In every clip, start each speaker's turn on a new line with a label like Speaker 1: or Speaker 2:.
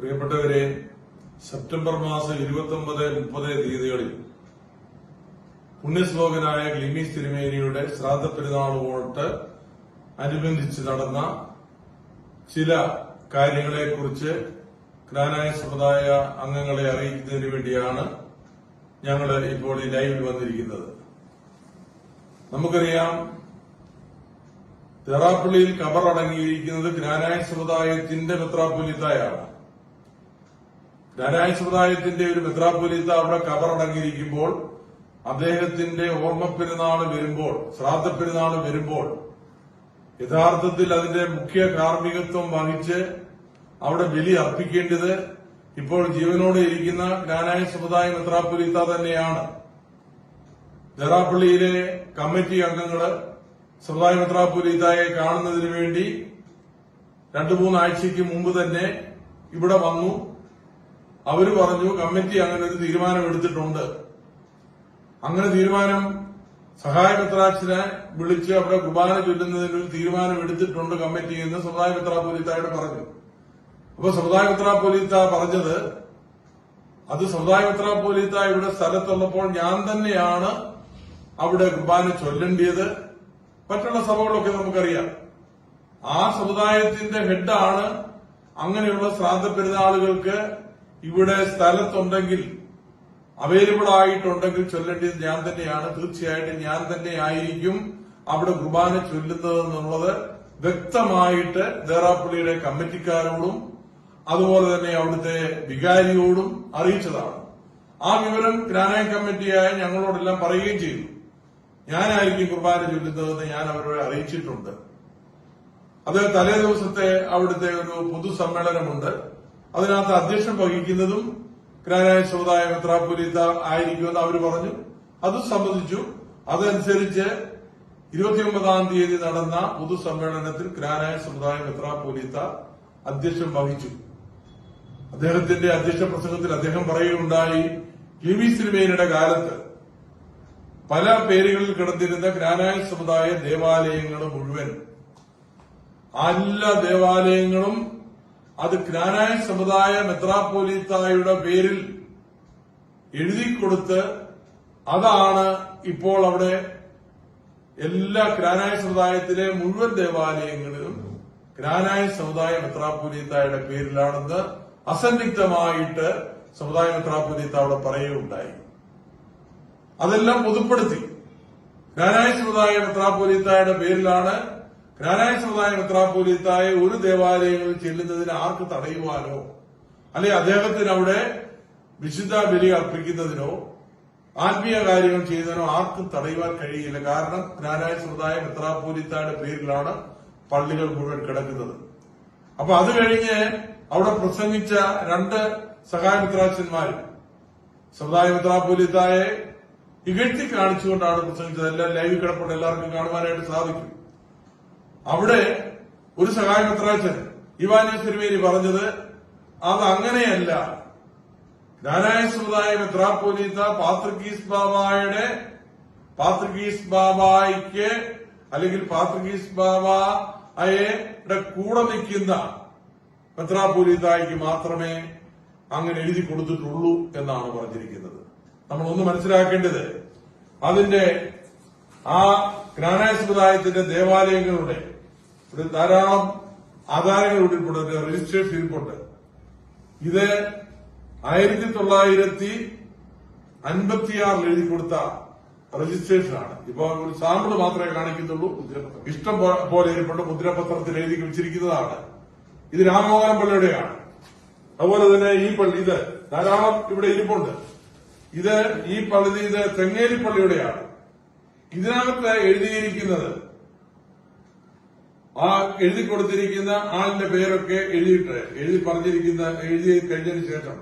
Speaker 1: പ്രിയപ്പെട്ടവരെ സെപ്റ്റംബർ മാസം ഇരുപത്തി ഒമ്പത് മുപ്പത് തീയതികളിൽ പുണ്യശ്ലോകനായ ഗ്ലിമീസ് തിരുമേനിയുടെ ശ്രാദ്ധ പെരുന്നാളുമായിട്ട് അനുബന്ധിച്ച് നടന്ന ചില കാര്യങ്ങളെക്കുറിച്ച് ജ്ഞാനായ സമുദായ അംഗങ്ങളെ അറിയിക്കുന്നതിന് വേണ്ടിയാണ് ഞങ്ങൾ ഇപ്പോൾ ഈ ലൈവിൽ വന്നിരിക്കുന്നത്. നമുക്കറിയാം തെറാപ്പള്ളിയിൽ കബറടങ്ങിയിരിക്കുന്നത് ജ്ഞാനായ സമുദായത്തിന്റെ മെത്രാപ്പൊലിത്തായാണ്. ജ്ഞാനായ സമുദായത്തിന്റെ ഒരു മെത്രാപ്പൊലിത്ത അവിടെ കബറടങ്ങിയിരിക്കുമ്പോൾ അദ്ദേഹത്തിന്റെ ഓർമ്മ പെരുന്നാൾ വരുമ്പോൾ ശ്രാദ്ധ പെരുന്നാൾ വരുമ്പോൾ യഥാർത്ഥത്തിൽ അതിന്റെ മുഖ്യ കാർമ്മികത്വം വഹിച്ച് അവിടെ ബലി അർപ്പിക്കേണ്ടത് ഇപ്പോൾ ജീവനോടെ ഇരിക്കുന്ന ജ്ഞാനായ സമുദായ മെത്രാപ്പൊലിത്ത തന്നെയാണ്. ജറാപ്പള്ളിയിലെ കമ്മിറ്റി അംഗങ്ങൾ സമുദായ മെത്രാപ്പൊലിത്തായെ കാണുന്നതിനു വേണ്ടി രണ്ടു മൂന്നാഴ്ചയ്ക്ക് മുമ്പ് തന്നെ ഇവിടെ വന്നു. അവർ പറഞ്ഞു കമ്മിറ്റി അങ്ങനെ ഒരു തീരുമാനം എടുത്തിട്ടുണ്ട്. അങ്ങനെ തീരുമാനം സഹായ മെത്രാച്ചിനെ വിളിച്ച് അവിടെ കുർബാന ചൊല്ലുന്നതിന് ഒരു തീരുമാനം എടുത്തിട്ടുണ്ട് കമ്മിറ്റി എന്ന് സമുദായ മെത്രാപ്പൊലിത്തായോട് പറഞ്ഞു. അപ്പൊ സമുദായ മെത്രാപ്പൊലിത്ത പറഞ്ഞത് അത് സമുദായ മെത്രാപ്പൊലിത്ത ഇവിടെ സ്ഥലത്തുള്ളപ്പോൾ ഞാൻ തന്നെയാണ് അവിടെ കുർബാന ചൊല്ലേണ്ടിയത്. മറ്റുള്ള സഭകളൊക്കെ നമുക്കറിയാം. ആ സമുദായത്തിന്റെ ഹെഡാണ് അങ്ങനെയുള്ള ശ്രാദ്ധ പെരുന്നാളുകൾക്ക് ഇവിടെ സ്ഥലത്തുണ്ടെങ്കിൽ അവൈലബിൾ ആയിട്ടുണ്ടെങ്കിൽ ചൊല്ലേണ്ടത് ഞാൻ തന്നെയാണ്. തീർച്ചയായിട്ടും ഞാൻ തന്നെ ആയിരിക്കും അവിടെ കുർബാന ചൊല്ലുന്നത് എന്നുള്ളത് വ്യക്തമായിട്ട് ദേറാപ്പള്ളിയുടെ കമ്മിറ്റിക്കാരോടും അതുപോലെ തന്നെ അവിടുത്തെ വികാരിയോടും അറിയിച്ചതാണ്. ആ വിവരം ഗ്രാനായ കമ്മിറ്റിയായ ഞങ്ങളോടെല്ലാം പറയുകയും ചെയ്തു. ഞാനായിരിക്കും കുർബാന ചൊല്ലുന്നതെന്ന് ഞാൻ അവരോട് അറിയിച്ചിട്ടുണ്ട്. അത് തലേ ദിവസത്തെ അവിടുത്തെ ഒരു പൊതുസമ്മേളനമുണ്ട്. അതിനകത്ത് അധ്യക്ഷൻ വഹിക്കുന്നതും ഗ്രാനായ സമുദായ മെത്രാപുരിത ആയിരിക്കുമെന്ന് അവർ പറഞ്ഞു. അത് സംബന്ധിച്ചു അതനുസരിച്ച് ഇരുപത്തിയൊമ്പതാം തീയതി നടന്ന പൊതുസമ്മേളനത്തിൽ ഗ്രാനായ സമുദായ മെത്രാപുരിത അധ്യക്ഷൻ വഹിച്ചു. അദ്ദേഹത്തിന്റെ അധ്യക്ഷ പ്രസംഗത്തിൽ അദ്ദേഹം പറയുകയുണ്ടായി ലിവി സിനിമയുടെ കാലത്ത് പല പേരുകളിൽ കിടന്നിരുന്ന ഗ്രാനായ സമുദായ ദേവാലയങ്ങൾ മുഴുവൻ എല്ലാ ദേവാലയങ്ങളും അത് ജ്ഞാനായ സമുദായ മെത്രാപ്പോലീത്തായുടെ പേരിൽ എഴുതി കൊടുത്ത് അതാണ് ഇപ്പോൾ അവിടെ എല്ലാ ഗ്രാനായ സമുദായത്തിലെ മുഴുവൻ ദേവാലയങ്ങളിലും ഗ്രാനായ സമുദായ മെത്രാപ്പൊലീത്തായുടെ പേരിലാണെന്ന് അസന്നിഗ്ധമായിട്ട് സമുദായ മെത്രാപ്പൊലീത്ത അവിടെ പറയുകയുണ്ടായി. അതെല്ലാം പൊതുപ്പെടുത്തി. ഗ്രാനായ സമുദായ മെത്രാപ്പോലീത്തായുടെ പേരിലാണ് ജ്ഞാനായ സമുദായ മെത്രാപ്പോലീത്തായെ ഒരു ദേവാലയങ്ങളിൽ ചെല്ലുന്നതിന് ആർക്ക് തടയുവാനോ? അല്ലെ അദ്ദേഹത്തിന് അവിടെ വിശുദ്ധ ബലി അർപ്പിക്കുന്നതിനോ ആത്മീയ കാര്യങ്ങൾ ചെയ്യുന്നതിനോ ആർക്കും തടയുവാൻ കഴിയില്ല. കാരണം ജ്ഞാനായ സമുദായ മെത്രാപ്പോലീത്തായുടെ പേരിലാണ് പള്ളികൾ മുഴുവൻ കിടക്കുന്നത്. അപ്പൊ അത് കഴിഞ്ഞ് അവിടെ പ്രസംഗിച്ച രണ്ട് സഹായ മിത്രാച്ചന്മാരും സമുദായ മെത്രാപ്പോലീത്തായെ ഇകഴ്ത്തി കാണിച്ചുകൊണ്ടാണ് പ്രസംഗിച്ചത്. എല്ലാം ലൈവ് കിടപ്പുണ്ട്. എല്ലാവർക്കും കാണുവാനായിട്ട് സാധിക്കും. അവിടെ ഒരു സഹായ ഇവാനിയസ് തിരുമേനി പറഞ്ഞത് അത് അങ്ങനെയല്ല ജ്ഞാനായ സമുദായ മെത്രാപ്പോലീത്ത പാത്രികീസ് ബാബായുടെ പാത്രികീസ് ബാബായിക്ക് അല്ലെങ്കിൽ പാത്രികീസ് ബാബായുടെ കൂടെ നിൽക്കുന്ന മെത്രാപ്പോലീത്തായിക്ക് മാത്രമേ അങ്ങനെ എഴുതി കൊടുത്തിട്ടുള്ളൂ എന്നാണ് പറഞ്ഞിരിക്കുന്നത്. നമ്മൾ ഒന്ന് മനസ്സിലാക്കേണ്ടത് അതിന്റെ ആ ഗ്രാനായ സമുദായത്തിന്റെ ദേവാലയങ്ങളുടെ ഒരു ധാരാളം ആധാരങ്ങൾ ഉൾപ്പെടുന്ന രജിസ്ട്രേഷൻ ഇരിപ്പുണ്ട് ഇത് ആയിരത്തി തൊള്ളായിരത്തി അൻപത്തിയാറിൽ എഴുതി കൊടുത്ത രജിസ്ട്രേഷനാണ് ഇപ്പൊ ഒരു സാമ്പിൾ മാത്രമേ കാണിക്കുന്നുള്ളൂ ഇഷ്ടം പോലെ ഇരിപ്പുണ്ട്. മുദ്രപത്രത്തിൽ എഴുതി വെച്ചിരിക്കുന്നതാണ്. ഇത് രാമമോഹൻ പള്ളിയുടെയാണ്. അതുപോലെ തന്നെ ഈ പള്ളി ഇത് ധാരാളം ഇവിടെ ഇരിപ്പുണ്ട്. ഇത് ഈ പള്ളി ഇത് തെങ്ങേരി പള്ളിയുടെയാണ്. ഇതിനകത്ത് എഴുതിയിരിക്കുന്നത് ആ എഴുതി കൊടുത്തിരിക്കുന്ന ആളിന്റെ പേരൊക്കെ എഴുതിയിട്ട് എഴുതി പറഞ്ഞിരിക്കുന്ന എഴുതി കഴിഞ്ഞതിന് ശേഷം.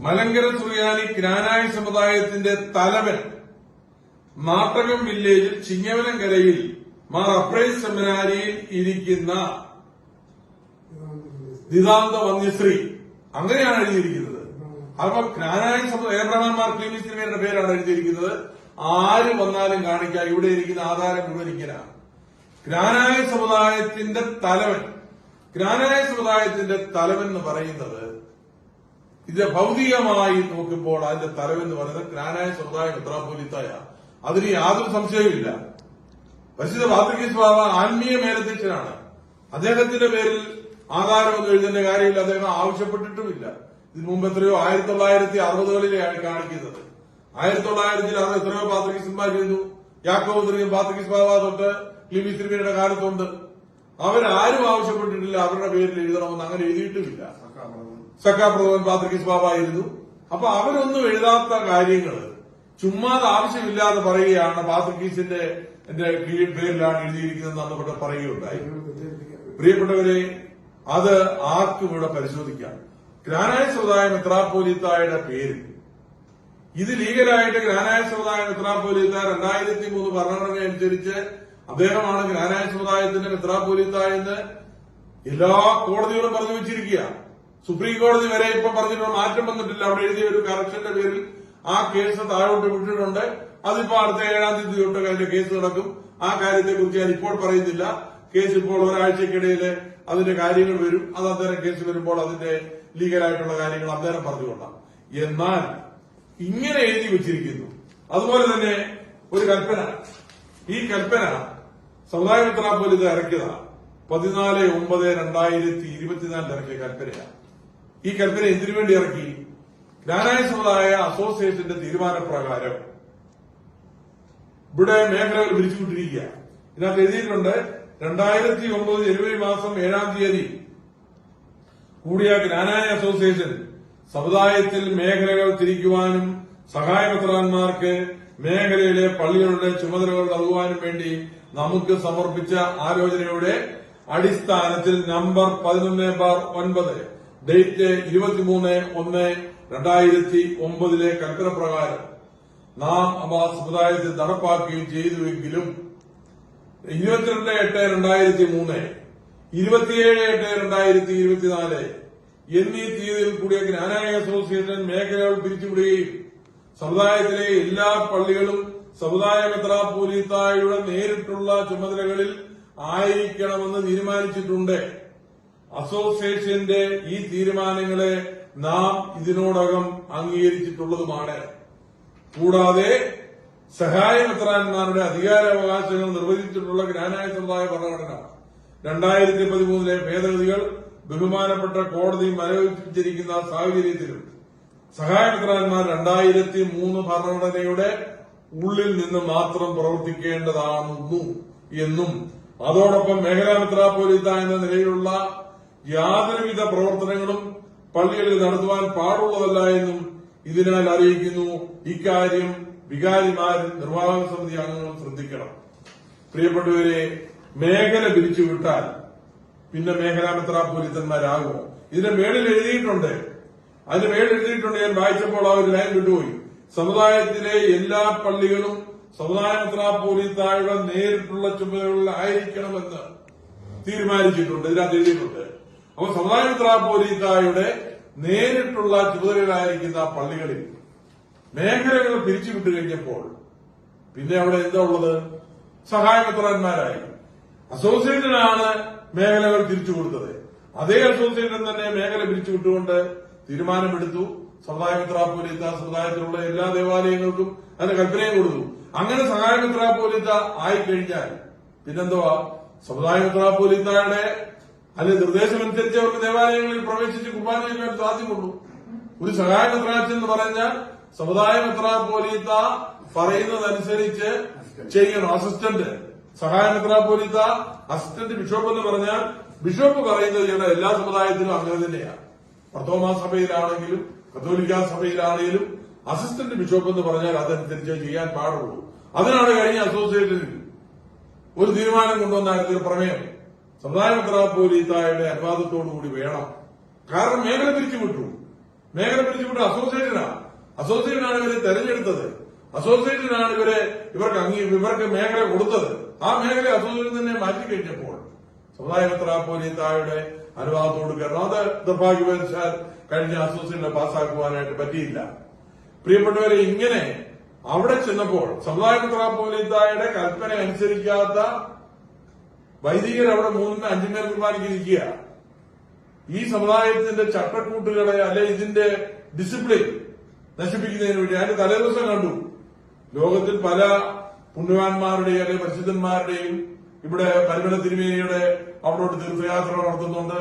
Speaker 1: മലങ്കര സുറിയാനി ജ്ഞാനായ സമുദായത്തിന്റെ തലവൻ നാട്ടകം വില്ലേജിൽ ചിങ്ങവനംകരയിൽ മാർ അപ്രൈസ് സെമിനാരിയിൽ ഇരിക്കുന്ന നിതാന്ത വന്യശ്രീ. അങ്ങനെയാണ് എഴുതിയിരിക്കുന്നത്. അപ്പൊ ജ്ഞാനായ സമുദായ ഏബ്രഹാം മാർ ക്ലീമിസ് തിരുമേനിയുടെ പേരാണ് എഴുതിയിരിക്കുന്നത്. ആര് വന്നാലും കാണിക്കാം ഇവിടെ ഇരിക്കുന്ന ആധാരം മുഴുവൻ ഇങ്ങനെയാണ് ഗ്രാനായ സമുദായത്തിന്റെ തലവൻ. ഗ്രാനായ സമുദായത്തിന്റെ തലവൻ എന്ന് പറയുന്നത് ഇത് ഭൗതികമായി നോക്കുമ്പോൾ അതിന്റെ തലവൻ എന്ന് പറയുന്നത് ഗ്രാനായ സമുദായം മെത്രാപോലിത്തായ അതിന് യാതൊരു സംശയവുമില്ല. പരിശുദ്ധ പാത്രികേസ് ബാബ ആത്മീയ മേലധ്യക്ഷനാണ്. അദ്ദേഹത്തിന്റെ പേരിൽ ആധാരമൊന്നും എഴുതേണ്ട കാര്യമില്ല. അദ്ദേഹം ആവശ്യപ്പെട്ടിട്ടുമില്ല. ഇതിനു മുമ്പ് എത്രയോ ആയിരത്തി തൊള്ളായിരത്തി അറുപതുകളിലെയാണ് കാണിക്കുന്നത്. ആയിരത്തി തൊള്ളായിരത്തിൽ അന്ന് എത്രയോ പാത്രികേസന്മാർ ചെയ്തു. യാക്കോബുദ്രിയും പാത്രികേസ് ബാബ തൊട്ട് ക്ലിമി തിരുമേനിയുടെ കാലത്തുണ്ട് അവരാരും ആവശ്യപ്പെട്ടിട്ടില്ല അവരുടെ പേരിൽ എഴുതണമെന്ന് അങ്ങനെ എഴുതിയിട്ടുമില്ല. സക്കാപ്രഭവൻ പാത്രികിസ് ബാബ ആയിരുന്നു അപ്പൊ അവരൊന്നും എഴുതാത്ത കാര്യങ്ങൾ ചുമ്മാതെ ആവശ്യമില്ലാതെ പറയുകയാണ് പാത്രികീസിന്റെ പേരിലാണ് എഴുതിയിരിക്കുന്നത് എന്ന് ഇവിടെ പറയുകയുണ്ടായി. പ്രിയപ്പെട്ടവരെ അത് ആർക്കും ഇവിടെ പരിശോധിക്കാം. ഗ്രാനായ സമുദായ മെത്രാപ്പോലിത്തായുടെ പേര് ഇത് ലീഗലായിട്ട് ഗ്രാനായ സമുദായ മെത്രാപ്പോലിത്ത രണ്ടായിരത്തി മൂന്ന് ഭരണഘടന അനുസരിച്ച് അദ്ദേഹമാണ് ഗ്രാനായ സമുദായത്തിന്റെ മെത്രാപ്പോലിത്ത എന്ന് എല്ലാ കോടതികളും പറഞ്ഞു വെച്ചിരിക്കുക. സുപ്രീം കോടതി വരെ ഇപ്പൊ പറഞ്ഞിട്ടുള്ള മാറ്റം വന്നിട്ടില്ല. അവിടെ എഴുതിയ ഒരു കറക്ഷന്റെ പേരിൽ ആ കേസ് താഴോട്ട് വിട്ടിട്ടുണ്ട്. അതിപ്പോ അടുത്ത ഏഴാം തീയതി തൊട്ട് അതിന്റെ കേസ് നടക്കും. ആ കാര്യത്തെ കുറിച്ച് ഞാൻ ഇപ്പോൾ പറയുന്നില്ല. കേസ് ഇപ്പോൾ ഒരാഴ്ചക്കിടയിൽ അതിന്റെ കാര്യങ്ങൾ വരും. അത് അന്നേരം കേസ് വരുമ്പോൾ അതിന്റെ ലീഗലായിട്ടുള്ള കാര്യങ്ങൾ അന്നേരം പറഞ്ഞുകൊള്ളാം. എന്നാൽ ഇങ്ങനെ എഴുതി വെച്ചിരിക്കുന്നു. അതുപോലെ തന്നെ ഒരു കൽപ്പന. ഈ കൽപ്പന സമുദായ മിത്രാപ്പോൽ ഇത് ഇറക്കിയതാണ് പതിനാല് ഒമ്പത് രണ്ടായിരത്തി ഇരുപത്തിനാലിൽ ഇറക്കിയ കൽപ്പനയാണ് ഈ കൽപ്പന എന്തിനു വേണ്ടി ഇറക്കി? ജ്ഞാനായ സമുദായ അസോസിയേഷന്റെ തീരുമാനപ്രകാരം. ഇവിടെ മേഖലകൾ വിരിച്ചുവിട്ടിരിക്കുക ഇതിനകത്ത് എഴുതിയിട്ടുണ്ട് രണ്ടായിരത്തി ഒമ്പത് ജനുവരി മാസം ഏഴാം തീയതി. കൂടിയ ജ്ഞാനായ അസോസിയേഷൻ സമുദായത്തിൽ മേഖലകൾ തിരിക്കുവാനും സഹായപത്രാന്മാർക്ക് മേഖലയിലെ പള്ളികളുടെ ചുമതലകൾ നൽകുവാനും വേണ്ടി നമുക്ക് സമർപ്പിച്ച ആലോചനയുടെ അടിസ്ഥാനത്തിൽ നമ്പർ പതിനൊന്ന് ബാർ ഒൻപത് ഡേറ്റ് ഇരുപത്തിമൂന്ന് ഒന്ന് രണ്ടായിരത്തി ഒമ്പതിലെ കൽപ്പന പ്രകാരം നാം അവ സമുദായത്തിൽ നടപ്പാക്കുകയും ചെയ്തുവെങ്കിലും ഇരുപത്തിരണ്ട് എട്ട് രണ്ടായിരത്തി മൂന്ന് ഇരുപത്തിയേഴ് എട്ട് രണ്ടായിരത്തി ഇരുപത്തിനാല് എന്നീ തീയതിയിൽ കൂടിയ ജ്ഞാനായ അസോസിയേഷൻ മേഖലകൾ പിരിച്ചുവിടുകയും സമുദായത്തിലെ എല്ലാ പള്ളികളും സമുദായ മെത്രാപോലീത്തായുടെ നേരിട്ടുള്ള ചുമതലകളിൽ ആയിരിക്കണമെന്ന് തീരുമാനിച്ചിട്ടുണ്ട്. അസോസിയേഷന്റെ ഈ തീരുമാനങ്ങളെ നാം ഇതിനോടകം അംഗീകരിച്ചിട്ടുള്ളതുമാണ്. കൂടാതെ സഹായ സഹായമെത്രാന്മാരുടെ അധികാരാവകാശങ്ങൾ നിർവചിച്ചിട്ടുള്ള ഗ്രാനായ സമുദായ ഭരണഘടന. രണ്ടായിരത്തി പതിമൂന്നിലെ ഭേദഗതികൾ ബഹുമാനപ്പെട്ട കോടതി മരവിപ്പിച്ചിരിക്കുന്ന സാഹചര്യത്തിലും സഹായമെത്രാന്മാർ രണ്ടായിരത്തി മൂന്ന് ഭരണഘടനയുടെ ഉള്ളിൽ നിന്ന് മാത്രം പ്രവർത്തിക്കേണ്ടതാണെന്നു എന്നും അതോടൊപ്പം മേഖലാ മെത്രാപ്പോലീത്ത എന്ന നിലയിലുള്ള യാതൊരുവിധ പ്രവർത്തനങ്ങളും പള്ളികളിൽ നടത്തുവാൻ പാടുള്ളതല്ല എന്നും ഇതിനാൽ അറിയിക്കുന്നു. ഇക്കാര്യം വികാരിമാർ നിർവാഹക സമിതി അംഗങ്ങളും ശ്രദ്ധിക്കണം. പ്രിയപ്പെട്ടവരെ മേഖല പിരിച്ചുവിട്ടാൽ പിന്നെ മേഘനാമത്ര മെത്രാപ്പോലിത്തന്മാരാകുമോ ഇതിന്റെ മേളിൽ എഴുതിയിട്ടുണ്ട്. അതിന്റെ മേളിൽ എഴുതിയിട്ടുണ്ട് ഞാൻ വായിച്ചപ്പോൾ ആ ഒരു ലൈൻ വിട്ടുപോയി. സമുദായത്തിലെ എല്ലാ പള്ളികളും സമുദായ മെത്രാപ്പോലിത്തായുടെ നേരിട്ടുള്ള ചുമതലകളിൽ ആയിരിക്കണമെന്ന് തീരുമാനിച്ചിട്ടുണ്ട്. ഇതിനകത്ത് എഴുതിയിട്ടുണ്ട്. അപ്പൊ സമുദായ മെത്രാപ്പോലിത്തായുടെ നേരിട്ടുള്ള ചുമതലകളായിരിക്കുന്ന പള്ളികളിൽ മേഖലകൾ പിരിച്ചുവിട്ടു കഴിഞ്ഞപ്പോൾ പിന്നെ അവിടെ എന്താ ഉള്ളത്? സഹായമെത്രാന്മാരായി. അസോസിയേഷനാണ് മേഖലകൾ തിരിച്ചു കൊടുത്തത്. അതേ അസോസിയേഷൻ തന്നെ മേഖല പിരിച്ചുവിട്ടുകൊണ്ട് തീരുമാനമെടുത്തു. സമുദായ മിത്രാപോലിത്ത സമുദായത്തിലുള്ള എല്ലാ ദേവാലയങ്ങൾക്കും അതിന്റെ കൽപ്പനയും കൊടുത്തു. അങ്ങനെ സഹായ മിത്രാപോലിത്ത ആയിക്കഴിഞ്ഞാൽ പിന്നെന്തുവാ? സമുദായ മിത്രാപോലിത്തയുടെ അതിന്റെ നിർദ്ദേശമനുസരിച്ച് അവർക്ക് ദേവാലയങ്ങളിൽ പ്രവേശിച്ച് കുർബാന ചെയ്യാൻ സാധ്യമുള്ളൂ ഒരു സഹായ മിത്രാച്ചൻ എന്ന് പറഞ്ഞാൽ സമുദായ മിത്രാപോലിത്ത പറയുന്നതനുസരിച്ച് ചെയ്യണം. അസിസ്റ്റന്റ്. സഹായ മിത്രാപോലിത്ത അസിസ്റ്റന്റ് ബിഷപ്പ് എന്ന് പറഞ്ഞാൽ ബിഷപ്പ് പറയുന്നത് ചെയ്യണം എല്ലാ സമുദായത്തിലും അങ്ങനെ തന്നെയാണ്. പ്രഥമ സഭയിലാണെങ്കിലും കത്തോലിക്ക സഭയിലാണെങ്കിലും അസിസ്റ്റന്റ് ബിഷപ്പ് എന്ന് പറഞ്ഞാൽ അതനുസരിച്ച് ചെയ്യാൻ പാടുള്ളൂ. അതിനാണ് കഴിഞ്ഞ അസോസിയേഷനിൽ ഒരു തീരുമാനം കൊണ്ടുവന്നായിരുന്നു ഒരു പ്രമേയം. സമുദായ മെത്രാപ്പോലീത്തായുടെ അനുവാദത്തോടുകൂടി വേണം. കാരണം മേഖല പിരിച്ചുവിട്ടു. മേഖല പിരിച്ചുവിട്ടു അസോസിയേഷനാണ് അസോസിയേഷനാണ് ഇവരെ തെരഞ്ഞെടുത്തത്. അസോസിയേഷനാണ് ഇവരെ ഇവർക്ക് അംഗീ ഇവർക്ക് മേഖല കൊടുത്തത്. ആ മേഖല അസോസിയേഷൻ തന്നെ മാറ്റി കഴിഞ്ഞപ്പോൾ സമുദായ മെത്രാപ്പോലീത്തായുടെ അനുവാദത്തോട് കാരണം അത് നിർഭാഗ്യവശാൽ കഴിഞ്ഞ അസോസിയേഷനെ പാസ്സാക്കുവാനായിട്ട് പറ്റിയില്ല. പ്രിയപ്പെട്ടവരെ ഇങ്ങനെ അവിടെ ചെന്നപ്പോൾ സമുദായ മെത്രാപ്പോലീത്തായുടെ കൽപ്പന അനുസരിക്കാത്ത വൈദികർ അവിടെ മൂന്നിന് കുർബാനയ്ക്ക് തീരുമാനിക്കുക ഈ സമുദായത്തിന്റെ ചട്ടക്കൂട്ടുകളെ അല്ലെ ഇതിന്റെ ഡിസിപ്ലിൻ നശിപ്പിക്കുന്നതിന് വേണ്ടി അതിന്റെ തലേദിവസം കണ്ടു. ലോകത്തിൽ പല പുണ്യവാന്മാരുടെയും അല്ലെങ്കിൽ പരിശുദ്ധന്മാരുടെയും ഇവിടെ പരിമല തിരുമേനിയുടെ അവിടോട്ട് തീർത്ഥയാത്ര നടത്തുന്നുണ്ട്.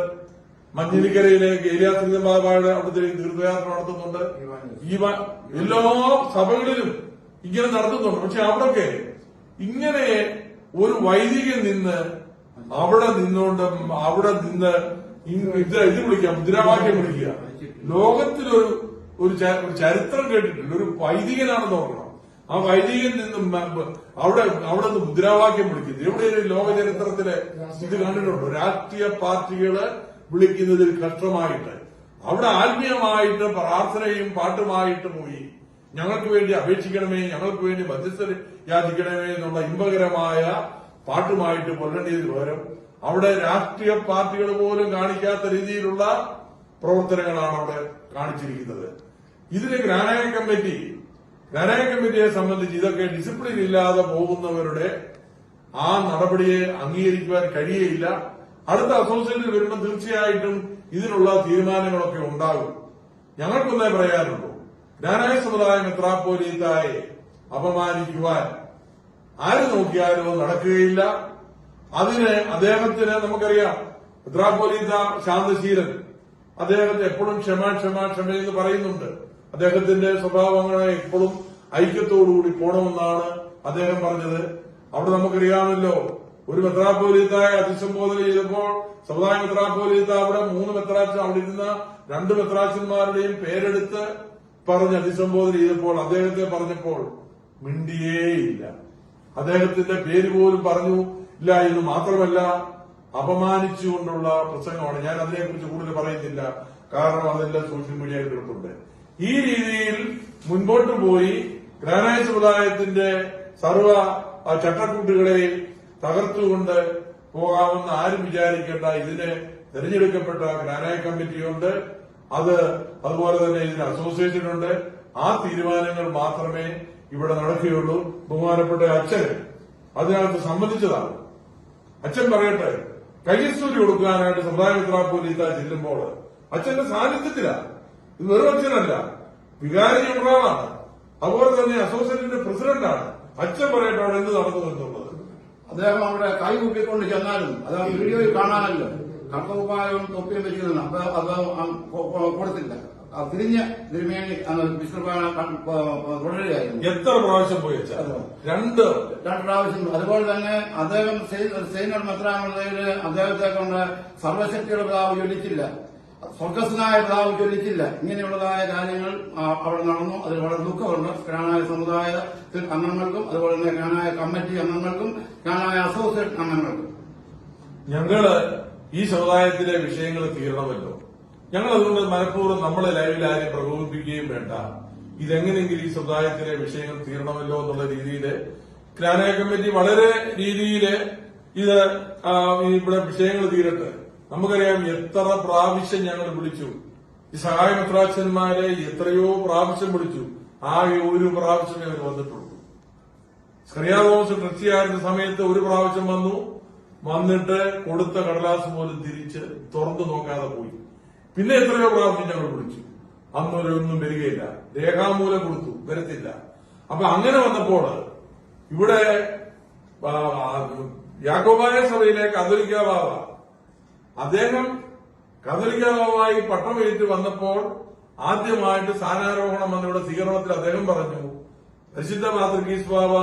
Speaker 1: മഞ്ഞിരിക്കരയിലെ ഏരിയാശ്രീത ബാബായുടെ അവിടുത്തെ തീർത്ഥയാത്ര നടത്തുന്നുണ്ട്. എല്ലാ സഭകളിലും ഇങ്ങനെ നടത്തുന്നുണ്ട്. പക്ഷെ അവിടൊക്കെ ഇങ്ങനെ ഒരു വൈദികൻ നിന്ന് അവിടെ നിന്നുകൊണ്ട് അവിടെ നിന്ന് ഇത് ഇത് വിളിക്കുക മുദ്രാവാക്യം വിളിക്കുക. ലോകത്തിലൊരു ഒരു ചരിത്രം കേട്ടിട്ടില്ല. ഒരു വൈദികനാണെന്ന് നോക്കണം ആ വൈദികൻ നിന്നും അവിടെ അവിടെ നിന്ന് മുദ്രാവാക്യം വിളിക്കുന്നത് ഒരു ലോക ചരിത്രത്തിലെ ഇത് കണ്ടിട്ടുണ്ടോ? രാഷ്ട്രീയ പാർട്ടികൾ വിളിക്കുന്നതിൽ കഷ്ടമായിട്ട് അവിടെ ആത്മീയമായിട്ട് പ്രാർത്ഥനയും പാട്ടുമായിട്ട് പോയി. ഞങ്ങൾക്ക് വേണ്ടി അപേക്ഷിക്കണമേ ഞങ്ങൾക്ക് വേണ്ടി മധ്യസ്ഥ യാചിക്കണമേ എന്നുള്ള ഇമ്പകരമായ പാട്ടുമായിട്ട് കൊല്ലേണ്ടതിന് പകരം അവിടെ രാഷ്ട്രീയ പാർട്ടികൾ പോലും കാണിക്കാത്ത രീതിയിലുള്ള പ്രവർത്തനങ്ങളാണ് അവിടെ കാണിച്ചിരിക്കുന്നത്. ഇതിന് ഗ്രാനായ കമ്മിറ്റി ഗ്രാനായ കമ്മിറ്റിയെ സംബന്ധിച്ച് ഇതൊക്കെ ഡിസിപ്ലിൻ ഇല്ലാതെ പോകുന്നവരുടെ ആ നടപടിയെ അംഗീകരിക്കുവാൻ കഴിയയില്ല. അടുത്ത അസോസിയേഷനിൽ വരുമ്പോൾ തീർച്ചയായിട്ടും ഇതിനുള്ള തീരുമാനങ്ങളൊക്കെ ഉണ്ടാകും. ഞങ്ങൾക്കൊന്നേ പറയാനുള്ളൂ. ജ്ഞാനായ സമുദായം മെത്രാപ്പോലീത്തായെ അപമാനിക്കുവാൻ ആര് നോക്കിയാലും നടക്കുകയില്ല. അതിന് അദ്ദേഹത്തിന് നമുക്കറിയാം മെത്രാപ്പോലീത്ത ശാന്തശീലൻ അദ്ദേഹത്തെ എപ്പോഴും ക്ഷമ ക്ഷമ ക്ഷമ എന്ന് പറയുന്നുണ്ട്. അദ്ദേഹത്തിന്റെ സ്വഭാവങ്ങളെ എപ്പോഴും ഐക്യത്തോടുകൂടി പോണമെന്നാണ് അദ്ദേഹം പറഞ്ഞത്. അവിടെ നമുക്കറിയാമല്ലോ ഒരു മെത്രാപ്പോലീത്തായ അഭിസംബോധന ചെയ്തപ്പോൾ സമുദായ മെത്രാപ്പോലീത്ത അവിടെ മൂന്ന് മെത്രാച്ച അവിടെ ഇരുന്ന രണ്ട് മെത്രാച്ചന്മാരുടെയും പേരെടുത്ത് പറഞ്ഞ് അഭിസംബോധന ചെയ്തപ്പോൾ അദ്ദേഹത്തെ പറഞ്ഞപ്പോൾ മിണ്ടിയേയില്ല. അദ്ദേഹത്തിന്റെ പേര് പോലും പറഞ്ഞു ഇല്ല എന്ന് മാത്രമല്ല അപമാനിച്ചുകൊണ്ടുള്ള പ്രസംഗമാണ്. ഞാൻ അതിനെക്കുറിച്ച് കൂടുതൽ പറയുന്നില്ല. കാരണം അതെല്ലാം സോഷ്യൽ മീഡിയയിൽ കിടപ്പുണ്ട്. ഈ രീതിയിൽ മുൻപോട്ട് പോയി ഗ്രാനായ സമുദായത്തിന്റെ സർവ ചട്ടക്കൂട്ടുകളെ തകർത്തുകൊണ്ട് പോകാമെന്ന് ആരും വിചാരിക്കേണ്ട ഇതിന് തെരഞ്ഞെടുക്കപ്പെട്ട ഗ്രാനായ കമ്മിറ്റിയുണ്ട് അത് അതുപോലെ തന്നെ ഇതിന് അസോസിയേഷൻ ഉണ്ട്. ആ തീരുമാനങ്ങൾ മാത്രമേ ഇവിടെ നടക്കുകയുള്ളൂ. ബഹുമാനപ്പെട്ട അച്ഛൻ അതിനകത്ത് സംബന്ധിച്ചതാണ് അച്ഛൻ പറയട്ടെ കയ്യസൂരി കൊടുക്കാനായിട്ട് സമുദായ മിത്രാപ്പോലീത്ത ചെല്ലുമ്പോൾ അച്ഛന്റെ സാന്നിധ്യത്തിലാണ്. ഇത് വെറും അച്ഛനല്ല വികാരി ജനറലാണ് അതുപോലെ തന്നെ അസോസിയേഷന്റെ പ്രസിഡന്റാണ്. അച്ഛൻ പറയട്ടെ അവിടെ എന്ത് നടന്നു എന്നുള്ളത്.
Speaker 2: അദ്ദേഹം അവിടെ കൈ കൂപ്പിക്കൊണ്ട് ചെന്നാലും അത് വീഡിയോയിൽ കാണാനല്ലോ. കർത്തവുമായും തൊപ്പിയും വെച്ചിരുന്നു അപ്പൊ അത് കൊടുത്തില്ല. തിരിഞ്ഞ തിരുമേനി തുടരുകയായിരുന്നു
Speaker 1: എത്ര പ്രാവശ്യം പോയി രണ്ട്.
Speaker 2: രണ്ട് പ്രാവശ്യം. അതുപോലെ തന്നെ അദ്ദേഹം സൈനർ മെത്രാമതയിൽ അദ്ദേഹത്തെ കൊണ്ട് സർവശക്തിയുടെ പിതാവ് ജ്വലിച്ചില്ല. സ്വർഗസ്നായ പിതാവ് ജ്വലിച്ചില്ല. ഇങ്ങനെയുള്ളതായ കാര്യങ്ങൾ അവിടെ നടന്നു. അതിൽ വളരെ ദുഃഖമുണ്ട്. കാണായ സമുദായത്തിൽ അംഗങ്ങൾക്കും അതുപോലെ തന്നെ കാണായ കമ്മിറ്റി അംഗങ്ങൾക്കും കാണായ അസോസിയേഷൻ അംഗങ്ങൾക്കും.
Speaker 1: ഞങ്ങൾ ഈ സമുദായത്തിലെ വിഷയങ്ങൾ തീരണമല്ലോ ഞങ്ങൾ അതുകൊണ്ട് മനഃപൂർവം നമ്മളെ ലൈവിൽ ആരെയും പ്രകോപിപ്പിക്കുകയും വേണ്ട. ഇതെങ്ങനെയെങ്കിലും ഈ സമുദായത്തിലെ വിഷയങ്ങൾ തീരണമല്ലോ എന്നുള്ള രീതിയിൽ ക്രാനായ കമ്മിറ്റി വളരെ രീതിയിൽ ഇത് ഇവിടെ വിഷയങ്ങൾ തീരട്ടെ. നമുക്കറിയാം എത്ര പ്രാവശ്യം ഞങ്ങൾ വിളിച്ചു. ഈ സഹായ മിത്രാച്ചന്മാരെ എത്രയോ പ്രാവശ്യം വിളിച്ചു. ആകെ ഒരു പ്രാവശ്യം ഞങ്ങൾ വന്നിട്ടുള്ളൂ. സ്കറിയാദോസ് കൃത്യമായിരുന്ന സമയത്ത് ഒരു പ്രാവശ്യം വന്നു. വന്നിട്ട് കൊടുത്ത കടലാസ് പോലും തിരിച്ച് തുറന്നു നോക്കാതെ പോയി. പിന്നെ എത്രയോ പ്രാവശ്യം ഞങ്ങൾ വിളിച്ചു. അന്നൊരൊന്നും വരികയില്ല. രേഖാമൂലം കൊടുത്തു. വരത്തില്ല. അപ്പൊ അങ്ങനെ വന്നപ്പോൾ ഇവിടെ യാക്കോബായ സഭയിലെ കത്തോലിക്ക ബാബ അദ്ദേഹം കത്തോലിക്ക പട്ടം എഴുതി വന്നപ്പോൾ ആദ്യമായിട്ട് സ്ഥാനാരോഹണം വന്നിവിടെ സ്വീകരണത്തിൽ അദ്ദേഹം പറഞ്ഞു പരിശുദ്ധ മാതൃകീസ് ബാബ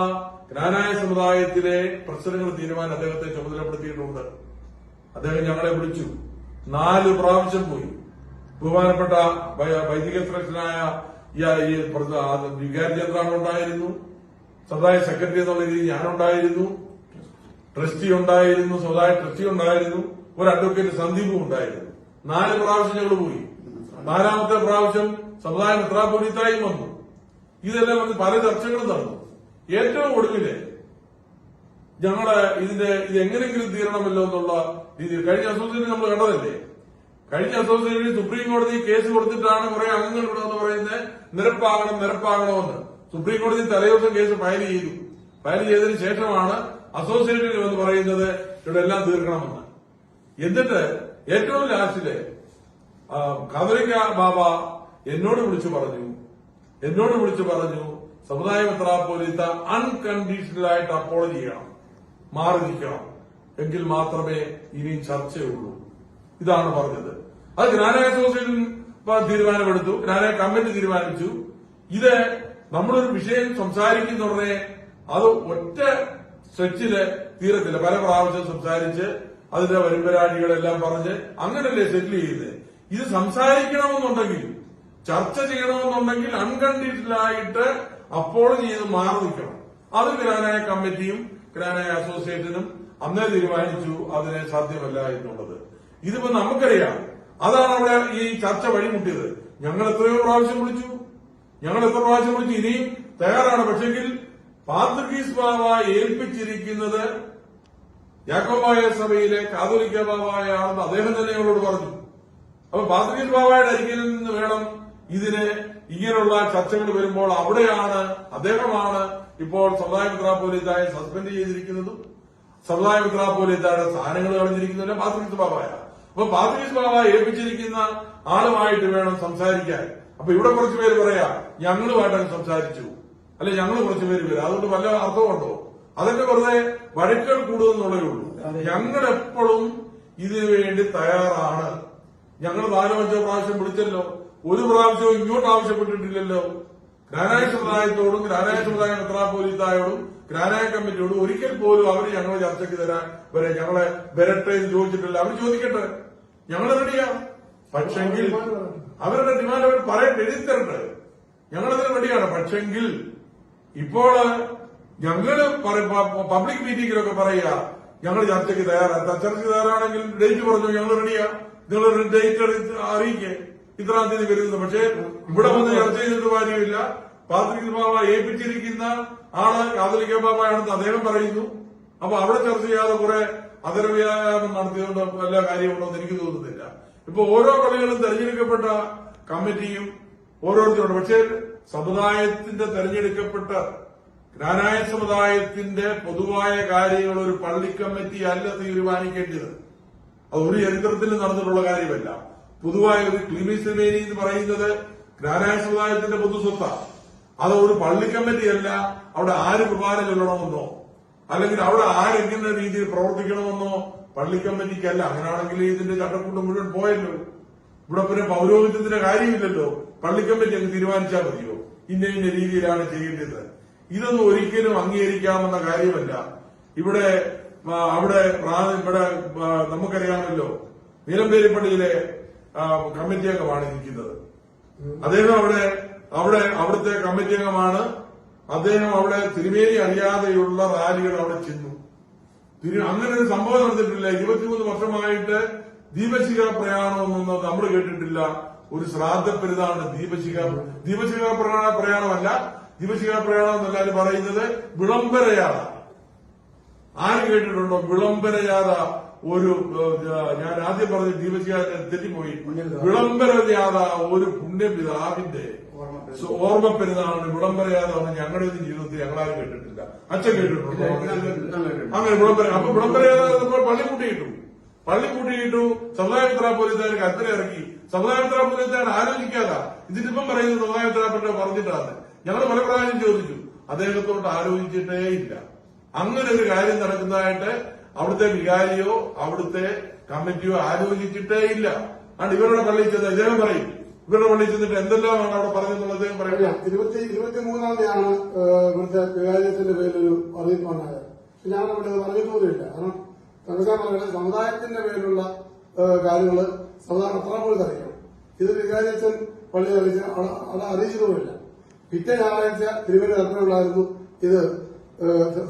Speaker 1: ജ്ഞാനായ സമുദായത്തിലെ പ്രശ്നങ്ങൾ തീരുമാനം അദ്ദേഹത്തെ ചുമതലപ്പെടുത്തിയിട്ടുണ്ട്. അദ്ദേഹം ഞങ്ങളെ വിളിച്ചു. നാല് പ്രാവശ്യം പോയി. ബഹുമാനപ്പെട്ട വൈദിക ആ വികാരി ചന്ദ്രാണ് ഉണ്ടായിരുന്നു. സദായ സെക്രട്ടറി എന്നുള്ള രീതിയിൽ ഞാനുണ്ടായിരുന്നു. ട്രസ്റ്റി ഉണ്ടായിരുന്നു. സമുദായ ട്രസ്റ്റി ഉണ്ടായിരുന്നു. ഒരു അഡ്വക്കേറ്റ് സന്ദീപും ഉണ്ടായിരുന്നു. നാല് പ്രാവശ്യം ഞങ്ങൾ പോയി. നാലാമത്തെ പ്രാവശ്യം സമുദായ മിത്രാപൊലീത്തായും വന്നു. ഇതെല്ലാം വന്ന് പല ചർച്ചകളും നടന്നു. ഏറ്റവും ഒടുവിൽ ഞങ്ങൾ ഇതിന്റെ ഇത് എങ്ങനെങ്കിലും തീരണമല്ലോ എന്നുള്ള രീതിയിൽ കഴിഞ്ഞ അസോസിയേഷൻ നമ്മൾ കണ്ടതല്ലേ? കഴിഞ്ഞ അസോസിയേഷനിൽ സുപ്രീം കോടതി കേസ് കൊടുത്തിട്ടാണ് കുറെ അംഗങ്ങൾ ഇവിടെ എന്ന് പറയുന്നത് നിരപ്പാകണം നിരപ്പാകണമെന്ന്. സുപ്രീം കോടതി തലേദിവസം കേസ് ഫയൽ ചെയ്തു. ഫയൽ ചെയ്തതിനു ശേഷമാണ് അസോസിയേഷനിൽ എന്ന് പറയുന്നത് ഇവിടെ എല്ലാം തീർക്കണമെന്ന്. എന്നിട്ട് ഏറ്റവും ലാസ്റ്റിൽ ആ, ബാബ എന്നോട് വിളിച്ചു പറഞ്ഞു. എന്നോട് വിളിച്ചു പറഞ്ഞു സമുദായ മെത്രാപ്പോലിത്ത അൺകണ്ടീഷണൽ ആയിട്ട് അപ്പോളജി ചെയ്യണം. മാറി നിൽക്കണം. എങ്കിൽ മാത്രമേ ഇനി ചർച്ചയുള്ളൂ. ഇതാണ് പറഞ്ഞത്. അത് ഗ്രാന അസോസിയേഷൻ തീരുമാനമെടുത്തു. ഗ്രാന കമ്മിറ്റി തീരുമാനിച്ചു. ഇത് നമ്മളൊരു വിഷയം സംസാരിക്കുന്ന അത് ഒറ്റ സ്ട്രെച്ചിൽ തീരത്തില്ല. പല പ്രാവശ്യം സംസാരിച്ച് അതിന്റെ വരുമ്പരാടികളെല്ലാം പറഞ്ഞ് അങ്ങനല്ലേ സെറ്റിൽ ചെയ്യുന്നത് ഇത് സംസാരിക്കണമെന്നുണ്ടെങ്കിൽ ചർച്ച ചെയ്യണമെന്നുണ്ടെങ്കിൽ അൺകണ്ടീഷണൽ ആയിട്ട് അപ്പോൾ ചെയ്ത് മാറി നിൽക്കണം. അത് ഗ്രാനായ കമ്മിറ്റിയും ഗ്രാനായ അസോസിയേഷനും അന്നേ തീരുമാനിച്ചു അതിനെ സാധ്യമല്ല എന്നുള്ളത്. ഇതിപ്പോ നമുക്കറിയാം. അതാണ് അവിടെ ഈ ചർച്ച വഴിമുട്ടിയത്. ഞങ്ങൾ എത്രയോ പ്രാവശ്യം വിളിച്ചു. ഞങ്ങൾ എത്ര പ്രാവശ്യം വിളിച്ചു? ഇനിയും തയ്യാറാണ്. പക്ഷെങ്കിൽ പാത്രികീസ് ബാബ ഏൽപ്പിച്ചിരിക്കുന്നത് യാക്കോബായ സഭയിലെ കാതോലിക്ക ബാബായാണെന്ന് അദ്ദേഹം തന്നെ ഞങ്ങളോട് പറഞ്ഞു. അപ്പൊ പാത്രികീസ് ബാബായുടെ അരികിൽ നിന്ന് വേണം ഇതിന് ഇങ്ങനെയുള്ള ചർച്ചകൾ വരുമ്പോൾ അവിടെയാണ് അദ്ദേഹമാണ് ഇപ്പോൾ സമുദായ മിത്രാപോലീസായ സസ്പെൻഡ് ചെയ്തിരിക്കുന്നതും സമുദായ പോലീസായ സ്ഥാനങ്ങൾ കളഞ്ഞിരിക്കുന്നതിന്റെ പാത്രികീസ് ബാബായ. അപ്പൊ പാത്രികീസ് ബാബ ഏൽപ്പിച്ചിരിക്കുന്ന ആളുമായിട്ട് വേണം സംസാരിക്കാൻ. അപ്പൊ ഇവിടെ കുറച്ചുപേര് പറയാ ഞങ്ങളുമായിട്ടാണ് സംസാരിച്ചു. അല്ലെ ഞങ്ങൾ കുറച്ചുപേര് വരും. അതുകൊണ്ട് വല്ല അർത്ഥമുണ്ടോ അതൊക്കെ വെറുതെ വഴക്കുകൾ കൂടുമെന്നുള്ളതേ ഉള്ളൂ. ഞങ്ങൾ എപ്പോഴും ഇതിനു വേണ്ടി തയ്യാറാണ്. ഞങ്ങൾ നാലോ അഞ്ചോ പ്രാവശ്യം വിളിച്ചല്ലോ. ഒരു പ്രാവശ്യവും ഇങ്ങോട്ട് ആവശ്യപ്പെട്ടിട്ടില്ലല്ലോ. ഗ്രാനായ സമുദായത്തോടും ഗ്രാനായ സമുദായ മെത്രാപോലീത്തായോടും ഗ്രാനായ കമ്മിറ്റിയോടും ഒരിക്കൽ പോലും അവർ ഞങ്ങളെ ചർച്ചയ്ക്ക് തരാൻ വരെ ഞങ്ങളെ വരട്ടെ എന്ന് ചോദിച്ചിട്ടില്ല. അവർ ചോദിക്കട്ടെ. ഞങ്ങൾ റെഡിയാ. പക്ഷെങ്കിൽ അവരുടെ ഡിമാൻഡ് അവർ പറയട്ടെ. എഴുതി തരട്ടെ ഞങ്ങളതിന് റെഡിയാണ്. പക്ഷെങ്കിൽ ഇപ്പോൾ ഞങ്ങൾ പബ്ലിക് മീറ്റിംഗിലൊക്കെ പറയുക ഞങ്ങൾ ചർച്ചയ്ക്ക് തയ്യാറാണ് ചർച്ചയ്ക്ക് തയ്യാറാണെങ്കിൽ ഡേറ്റ് പറഞ്ഞു ഞങ്ങൾ റെഡിയാ. നിങ്ങൾ ഡേറ്റ് അറിയിക്കേ. ഇത്രാം തീയതി വരുന്നത് പക്ഷേ ഇവിടെ വന്ന് ചർച്ച ചെയ്തിട്ട് കാര്യമില്ല. പാത്രിക് ബാബ ഏൽപ്പിച്ചിരിക്കുന്ന ആൾ കാതലിക്ക ബാബയാണെന്ന് അദ്ദേഹം പറയുന്നു. അപ്പൊ അവിടെ ചർച്ച ചെയ്യാതെ കുറെ അതരവ്യായാമം നടത്തിയതുകൊണ്ട് വല്ല കാര്യമുണ്ടോ എന്ന് എനിക്ക് തോന്നുന്നില്ല. ഇപ്പൊ ഓരോ കളികളും തെരഞ്ഞെടുക്കപ്പെട്ട കമ്മിറ്റിയും ഓരോരുത്തരുണ്ട്. പക്ഷേ സമുദായത്തിന്റെ തെരഞ്ഞെടുക്കപ്പെട്ട ജ്ഞാനായ സമുദായത്തിന്റെ പൊതുവായ കാര്യങ്ങൾ ഒരു പള്ളി കമ്മിറ്റി അല്ല തീരുമാനിക്കേണ്ടത്. അത് ഒരു ചരിത്രത്തിൽ നടന്നിട്ടുള്ള കാര്യമല്ല. പൊതുവായ ഒരു ക്ലിമിസമേനി എന്ന് പറയുന്നത് ജ്ഞാനായ സമുദായത്തിന്റെ പൊതു സ്വത്താണ്. അത് ഒരു പള്ളി കമ്മിറ്റിയല്ല അവിടെ ആര് കുർബാന ചൊല്ലണമെന്നോ അല്ലെങ്കിൽ അവിടെ ആരെങ്ങനെ രീതിയിൽ പ്രവർത്തിക്കണമെന്നോ പള്ളി കമ്മിറ്റിക്കല്ല അങ്ങനെയാണെങ്കിൽ ഇതിന്റെ ചട്ടക്കൂട്ട് മുഴുവൻ പോയല്ലോ. ഇവിടെ പിന്നെ പൗരോഹിത്യത്തിന്റെ കാര്യമില്ലല്ലോ. പള്ളിക്കമ്മിറ്റി അങ്ങ് തീരുമാനിച്ചാൽ മതിയോ? ഇന്ന ഇന്ന രീതിയിലാണ് ചെയ്യേണ്ടത്. ഇതൊന്നും ഒരിക്കലും അംഗീകരിക്കാമെന്ന കാര്യമല്ല. ഇവിടെ അവിടെ ഇവിടെ നമുക്കറിയാമല്ലോ നീലമ്പേരിപ്പള്ളിയിലെ കമ്മിറ്റി അംഗമാണ് ഇരിക്കുന്നത്. അദ്ദേഹം അവിടെ അവിടെ അവിടുത്തെ കമ്മിറ്റി അംഗമാണ്. അദ്ദേഹം അവിടെ തിരുമേനി അറിയാതെയുള്ള റാലികൾ അവിടെ ചെന്നു. അങ്ങനെ ഒരു സംഭവം നടന്നിട്ടില്ല. ഇരുപത്തിമൂന്ന് വർഷമായിട്ട് ദീപശിഖ പ്രയാണമൊന്നും നമ്മൾ കേട്ടിട്ടില്ല. ഒരു ശ്രാദ്ധ പെരുതാണ് ദീപശിഖ ദീപശിഖ പ്രയാണമല്ല ദീപശിഖ പ്രയാണം എന്നല്ലാതെ പറയുന്നത് വിളംബരയാത ആര് കേട്ടിട്ടുണ്ടോ? വിളംബരയാത ഒരു ഞാൻ ആദ്യം പറഞ്ഞ ദീപശിഖാരൻ തെറ്റിപ്പോയി. വിളംബരയാത ഒരു പുണ്യപിതാവിന്റെ ഓർമ്മ പെരുന്നാളിന് വിളംബരയാതാണ് ഞങ്ങളുടെ ഒന്നും ജീവിതത്തിൽ ഞങ്ങളാരും കേട്ടിട്ടില്ല. അച്ഛൻ കേട്ടിട്ടുണ്ടോ? അങ്ങനെ വിളംബര അപ്പൊ വിളംബരയാത നമ്മൾ പള്ളി കൂട്ടിയിട്ടു പള്ളി കൂട്ടിയിട്ടു സമുദായത്ര പോലീസുകാർ കത്തര ഇറക്കി. സമുദായത്ര പോലീസുകാർ ആലോചിക്കാതാ. ഇതിനിപ്പം പറയുന്നത് സമുദായത്ര പറ്റ പറഞ്ഞിട്ടാണ്. ഞങ്ങൾ പല പ്രാവശ്യം ചോദിച്ചു. അദ്ദേഹത്തോട്ട് ആലോചിച്ചിട്ടേ ഇല്ല. അങ്ങനെ ഒരു കാര്യം നടക്കുന്നതായിട്ട് അവിടുത്തെ വികാരിയോ അവിടുത്തെ കമ്മിറ്റിയോ ആലോചിച്ചിട്ടേ ഇല്ല. ആണ് ഇവരുടെ പള്ളിയിൽ ചെന്ന് അദ്ദേഹം പറയും. ഇവരുടെ പള്ളിയിൽ ചെന്നിട്ട് എന്തെല്ലാമാണ് അവിടെ പറഞ്ഞത് അദ്ദേഹം പറയില്ല
Speaker 3: ഇരുപത്തി ഇരുപത്തിമൂന്നാം തീയതിയാണ് ഇവിടുത്തെ വികാരിയത്തിന്റെ പേരിലൊരു അറിയിപ്പുണ്ടായത് പക്ഷെ ഞാൻ അവിടെ അത് പറഞ്ഞിട്ട് പോലുമില്ല കാരണം തങ്കസാൻ പറയുന്നത് സമുദായത്തിന്റെ പേരിലുള്ള ഏഹ്, കാര്യങ്ങൾ സമുദായം അത്ര പോലും അറിയണം ഇത് വികാരിയച്ചൻ പള്ളി അറിയിച്ച അവിടെ അറിയിച്ചതുമില്ല പിറ്റേ ഞായറാഴ്ച തിരുവനന്തപുരം തരത്തിലുള്ളായിരുന്നു ഇത്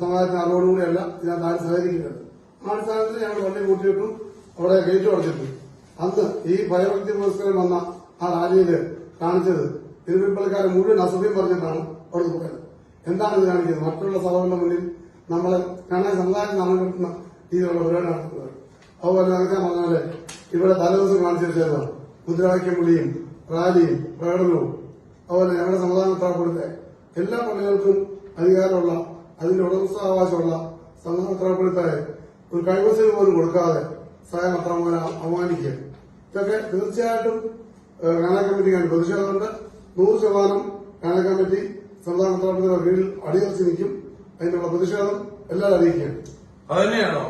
Speaker 3: സമാധാനത്തിന് അറിവോടുകൂടിയല്ല ഞാൻ താഴെ സഹകരിക്കുന്നത് ആ അടിസ്ഥാനത്തിൽ ഞങ്ങൾ വണ്ടി കൂട്ടിയിട്ടു അവിടെ ഗേറ്റ് അടച്ചിട്ടു അന്ന് ഈ ഭയഭക്തി പുരസ്കാരം വന്ന ആ റാലിയിൽ കാണിച്ചത് തിരുവിപ്പള്ളിക്കാരെ മുഴുവൻ അസഭ്യം പറഞ്ഞിട്ടാണ് അവിടെ പോയത്. എന്താണ് ഇത് കാണിക്കുന്നത്? മറ്റുള്ള സഭകളുടെ മുന്നിൽ നമ്മളെ കാണാൻ സമുദായം നമ്മൾ കിട്ടുന്ന രീതിയിലുള്ള പരിപാടി നടത്തുന്നത്. അതുപോലെ നടക്കാൻ പറഞ്ഞാൽ ഇവിടെ തലേദിവസം കാണിച്ചു വെച്ചതാണ് മുദ്രാവാക്യം വിളിയും റാലിയും പ്രകടനവും അതുപോലെ ഞങ്ങളുടെ സമുദായത്തിൽപ്പെടുത്തെ എല്ലാ പള്ളികൾക്കും അധികാരമുള്ള അതിന്റെ ഉടമസ്ഥാവകാശമുള്ള സമുദായത്തിൽപ്പെടുത്തായ ഒരു കൈവശം പോലും കൊടുക്കാതെ സ്വയം അത്രമോനെ അവമാനിക്കുക ഇതൊക്കെ തീർച്ചയായിട്ടും ഏഹ്, കമ്മിറ്റി ഞാൻ പ്രതിഷേധമുണ്ട്. നൂറ് ശതമാനം കാന കമ്മിറ്റി മെത്രാപൊലിത്തയുടെ കീഴിൽ അടിയുറച്ച് നിൽക്കും. അതിനുള്ള പ്രതിഷേധം എല്ലാവരും അറിയിക്കുകയാണ്.
Speaker 1: അതന്നെയാണോ?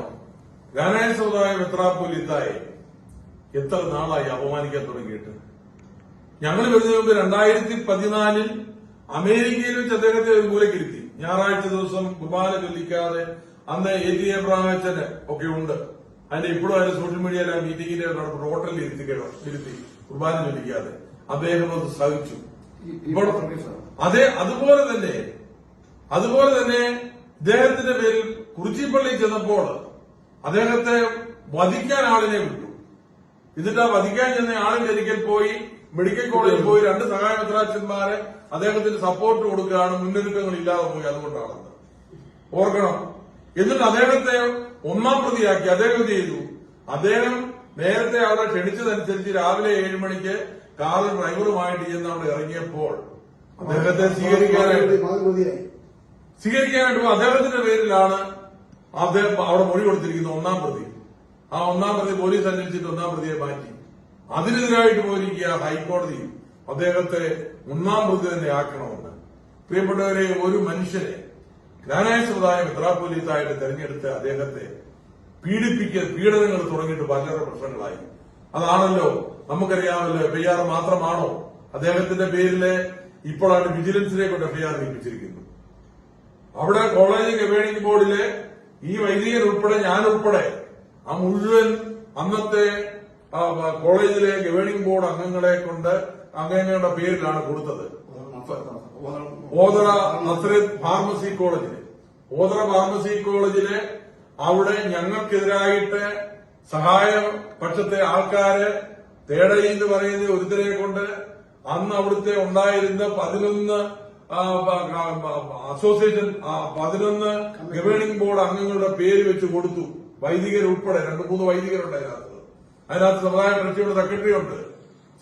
Speaker 1: ഗാനായ സമുദായം എത്ര മെത്രാപ്പൊലിത്തായെ എത്ര നാളായി അപമാനിക്കാൻ തുടങ്ങിയിട്ട്? ഞങ്ങൾ വരുന്നതിന് മുമ്പ് രണ്ടായിരത്തി പതിനാലിൽ അമേരിക്കയിൽ വെച്ച് അദ്ദേഹത്തെ ഒരു മൂലക്കിരുത്തി. ഞായറാഴ്ച ദിവസം കുർബാന ചൊല്ലിക്കാതെ അന്ന് എ ടി എബ്രാഹച്ചന് ഒക്കെ ഉണ്ട്. അതിന്റെ ഇപ്പോഴും അതിന്റെ സോഷ്യൽ മീഡിയയിലെ മീറ്റിംഗിന്റെ ഹോട്ടലിൽ ഇരുത്തി ഇരുത്തി കുർബാന ചൊല്ലിക്കാതെ. അദ്ദേഹം അത് സഹിച്ചു. അതെ അതുപോലെ തന്നെ അതുപോലെ തന്നെ ഇദ്ദേഹത്തിന്റെ പേരിൽ കുറിച്ചിപ്പള്ളി ചെന്നപ്പോൾ അദ്ദേഹത്തെ വധിക്കാൻ ആളിനെ വിട്ടു. എന്നിട്ട് ആ വധിക്കാൻ ചെന്ന ആളിന്റെ ഒരിക്കൽ പോയി മെഡിക്കൽ കോളേജിൽ പോയി രണ്ട് സഹായ മെത്രാച്ചന്മാരെ അദ്ദേഹത്തിന് സപ്പോർട്ട് കൊടുക്കുകയാണ് മുന്നൊരുക്കങ്ങൾ ഇല്ലാതെ പോയി അതുകൊണ്ടാണെന്ന് ഓർക്കണം. എന്നിട്ട് അദ്ദേഹത്തെ ഒന്നാം പ്രതിയാക്കി. അദ്ദേഹം ചെയ്തു? അദ്ദേഹം നേരത്തെ അവിടെ ക്ഷണിച്ചതനുസരിച്ച് രാവിലെ ഏഴ് മണിക്ക് കാറിൽ ഡ്രൈവറുമായിട്ട് ചെന്ന് അവിടെ ഇറങ്ങിയപ്പോൾ അദ്ദേഹത്തെ സ്വീകരിക്കാനായിട്ട് സ്വീകരിക്കാനായിട്ട്. അദ്ദേഹത്തിന്റെ പേരിലാണ് അദ്ദേഹം അവിടെ മൊഴി കൊടുത്തിരിക്കുന്നത് ഒന്നാം പ്രതി. ആ ഒന്നാം പ്രതി പോലീസ് അന്വേഷിച്ചിട്ട് ഒന്നാം പ്രതിയെ മാറ്റി. അതിനെതിരായിട്ട് പോയിരിക്കുക ഹൈക്കോടതി. അദ്ദേഹത്തെ ഒന്നാം പ്രതി തന്നെ ആക്കണമെന്ന്. പ്രിയപ്പെട്ടവരെ ഒരു മനുഷ്യനെ ഗ്രാനായ സമുദായം മെത്രാപ്പൊലീത്തായിട്ട് തെരഞ്ഞെടുത്ത് അദ്ദേഹത്തെ പീഡിപ്പിക്കൽ പീഡനങ്ങൾ തുടങ്ങിയിട്ട് പലരുടെ പ്രശ്നങ്ങളായി. അതാണല്ലോ നമുക്കറിയാമല്ലോ എഫ്ഐആർ മാത്രമാണോ അദ്ദേഹത്തിന്റെ പേരിൽ ഇപ്പോഴാണ് വിജിലൻസിനെ കൊണ്ട് എഫ്ഐആർ നിയമിച്ചിരിക്കുന്നത് അവിടെ കോളേജ് ഗവേണിംഗ് ബോർഡിലെ ഈ വൈദികൻ ഉൾപ്പെടെ ഞാൻ ഉൾപ്പെടെ ആ മുഴുവൻ അന്നത്തെ കോളേജിലെ ഗവേണിംഗ് ബോർഡ് അംഗങ്ങളെ കൊണ്ട് അംഗങ്ങളുടെ പേരിലാണ് കൊടുത്തത്. ഓതറ നസ്രത് ഫാർമസി കോളേജിൽ. ഓതറ ഫാർമസി കോളേജിൽ അവിടെ ഞങ്ങൾക്കെതിരായിട്ട് സഹായ പക്ഷത്തെ ആൾക്കാര് തേടയി എന്ന് പറയുന്ന ഒരുത്തരെ കൊണ്ട് അന്ന് അവിടുത്തെ ഉണ്ടായിരുന്ന പതിനൊന്ന് അസോസിയേഷൻ പതിനൊന്ന് ഗവേണിംഗ് ബോർഡ് അംഗങ്ങളുടെ പേര് വെച്ച് കൊടുത്തു. വൈദികർ ഉൾപ്പെടെ രണ്ട് മൂന്ന് വൈദികരുണ്ട് അതിനകത്ത് സമുദായ ട്രസ്റ്റിയുടെ സെക്രട്ടറി ഉണ്ട്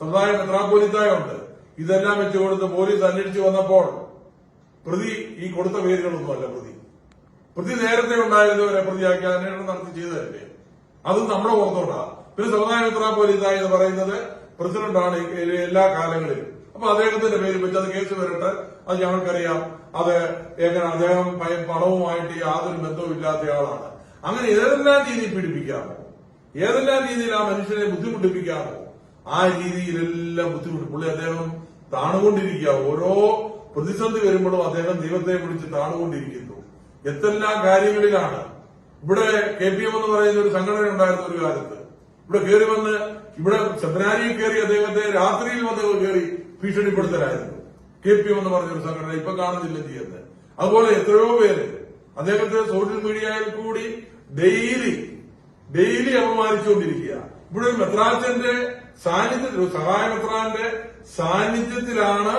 Speaker 1: സമുദായ മെത്രാപോലിത്തായുണ്ട് ഇതെല്ലാം വെച്ച് കൊടുത്ത് പോലീസ് അന്വേഷിച്ചു വന്നപ്പോൾ പ്രതി ഈ കൊടുത്ത പേരുകളൊന്നുമല്ല പ്രതി. പ്രതി നേരത്തെ ഉണ്ടായിരുന്നവരെ പ്രതിയാക്കി അന്വേഷണം നടത്തി ചെയ്തതല്ലേ? അത് നമ്മുടെ പുറത്തോട്ടാ. പിന്നെ സമുദായ മെത്രാപോലീത്തായി എന്ന് പറയുന്നത് പ്രസിഡന്റാണ് എല്ലാ കാലങ്ങളിലും. അപ്പൊ അദ്ദേഹത്തിന്റെ പേര് വെച്ച് അത് കേസ് വരട്ടെ. അത് ഞങ്ങൾക്കറിയാം. അത് എങ്ങനെ അദ്ദേഹം പണവുമായിട്ട് യാതൊരു ബന്ധവും ഇല്ലാത്ത ആളാണ്. അങ്ങനെ ഏതെല്ലാം രീതിയിൽ പീഡിപ്പിക്കാമോ ഏതെല്ലാം രീതിയിൽ ആ മനുഷ്യനെ ബുദ്ധിമുട്ടിപ്പിക്കാമോ ആ രീതിയിലെല്ലാം ബുദ്ധിമുട്ട്. പുള്ളി അദ്ദേഹം താണുകൊണ്ടിരിക്കുക. ഓരോ പ്രതിസന്ധി വരുമ്പോഴും അദ്ദേഹം ദൈവത്തെ വിളിച്ച് താണുകൊണ്ടിരിക്കുന്നു. എന്തെല്ലാം കാര്യങ്ങളിലാണ്. ഇവിടെ കെ പി എം എന്ന് പറയുന്ന ഒരു സംഘടന ഉണ്ടായിരുന്ന ഒരു കാലത്ത്. ഇവിടെ കയറി വന്ന് ഇവിടെ സെമിനാരിയിൽ കയറി അദ്ദേഹത്തെ രാത്രിയിൽ വന്ന് കയറി ഭീഷണിപ്പെടുത്തലായിരുന്നു. കെ പി എം എന്ന് പറഞ്ഞൊരു സംഘടന ഇപ്പൊ കാണുന്നില്ല ചെയ്യുന്നത്. അതുപോലെ എത്രയോ പേര്. അദ്ദേഹത്തെ സോഷ്യൽ മീഡിയയിൽ കൂടി ഡെയിലി ഡെയിലി അപമാനിച്ചുകൊണ്ടിരിക്കുക. ഇവിടെ ഒരു മെത്രാച്ചന്റെ സാന്നിധ്യത്തിൽ സഹായ മെത്രാന്റെ സാന്നിധ്യത്തിലാണ്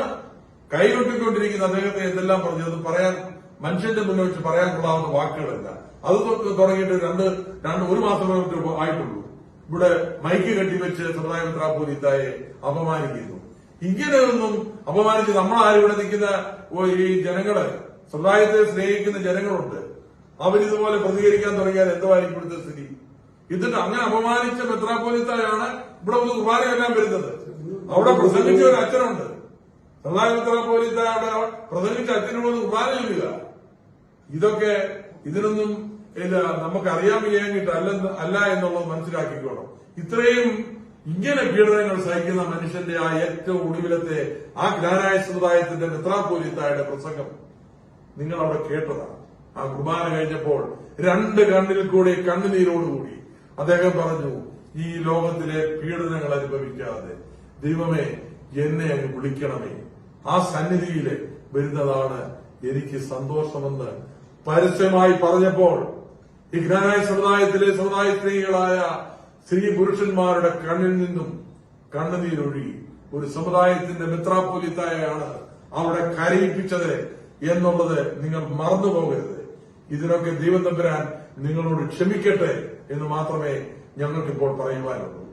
Speaker 1: കൈകൊട്ടിക്കൊണ്ടിരിക്കുന്ന അദ്ദേഹത്തെ എന്തെല്ലാം പറഞ്ഞത് പറയാൻ മനുഷ്യന്റെ മുന്നിൽ വെച്ച് പറയാൻ കൊള്ളാവുന്ന വാക്കുകളല്ല. അത് തുടങ്ങിയിട്ട് രണ്ട് രണ്ട് ഒരു മാസം ആയിട്ടുള്ളൂ. ഇവിടെ മൈക്ക് കെട്ടിവെച്ച് സമുദായ മെത്രാപോലീത്തായെ അപമാനിക്കുന്നു. ഇങ്ങനെയൊന്നും അപമാനിച്ച് നമ്മളാരും ഇവിടെ നിൽക്കുന്ന ഈ ജനങ്ങൾ സമുദായത്തെ സ്നേഹിക്കുന്ന ജനങ്ങളുണ്ട്. അവരിതുപോലെ പ്രതികരിക്കാൻ തുടങ്ങിയാൽ എന്തുമായിരിക്കും ഇവിടുത്തെ സ്ഥിതി? എന്നിട്ട് അങ്ങനെ അപമാനിച്ച മെത്രാപോലിത്തായാണ് ഇവിടെ ഒന്ന് കുർബാനയെല്ലാം വരുന്നത്. അവിടെ പ്രസംഗിച്ച ഒരു അച്ഛനുണ്ട്. സമുദായ മെത്രാപോലിത്ത അവിടെ പ്രസംഗിച്ച അച്ഛനോട് കുർബാന ചൊല്ലുക ഇതൊക്കെ ഇതിനൊന്നും ഇല്ല നമുക്ക് അറിയാൻ വയ്യാഞ്ഞിട്ട് അല്ല അല്ല എന്നുള്ളത് മനസ്സിലാക്കിക്കോണം. ഇത്രയും ഇങ്ങനെ പീഡനങ്ങൾ സഹിക്കുന്ന മനുഷ്യന്റെ ആ ഏറ്റവും ഒടുവിലത്തെ ആ ജ്ഞാനായ സമുദായത്തിന്റെ മെത്രാപോലിത്തായുടെ പ്രസംഗം നിങ്ങൾ അവിടെ കേട്ടതാണ്. ആ കുർബാന കഴിഞ്ഞപ്പോൾ രണ്ട് കണ്ണിൽ കൂടി കണ്ണുനീരോടുകൂടി. അദ്ദേഹം പറഞ്ഞു ഈ ലോകത്തിലെ പീഡനങ്ങൾ അനുഭവിക്കാതെ ദൈവമേ എന്നെ അങ്ങ് വിളിക്കണമേ. ആ സന്നിധിയിൽ വരുന്നതാണ് എനിക്ക് സന്തോഷമെന്ന് പരസ്യമായി പറഞ്ഞപ്പോൾ ഈ സമുദായത്തിലെ സമുദായ സ്ത്രീകളായ സ്ത്രീ പുരുഷന്മാരുടെ കണ്ണിൽ നിന്നും കണ്ണുനീരൊഴുകി ഒരു സമുദായത്തിന്റെ മിത്രാപോലിത്തായാണ് അവിടെ കരയിപ്പിച്ചത് എന്നുള്ളത് നിങ്ങൾ മറന്നു പോകരുത് ഇതിനൊക്കെ ദൈവം തമ്പുരാൻ നിങ്ങളോട് ക്ഷമിക്കട്ടെ. എന്ന് മാത്രമേ ഞങ്ങൾക്കിപ്പോൾ പറയുവാനുള്ളൂ.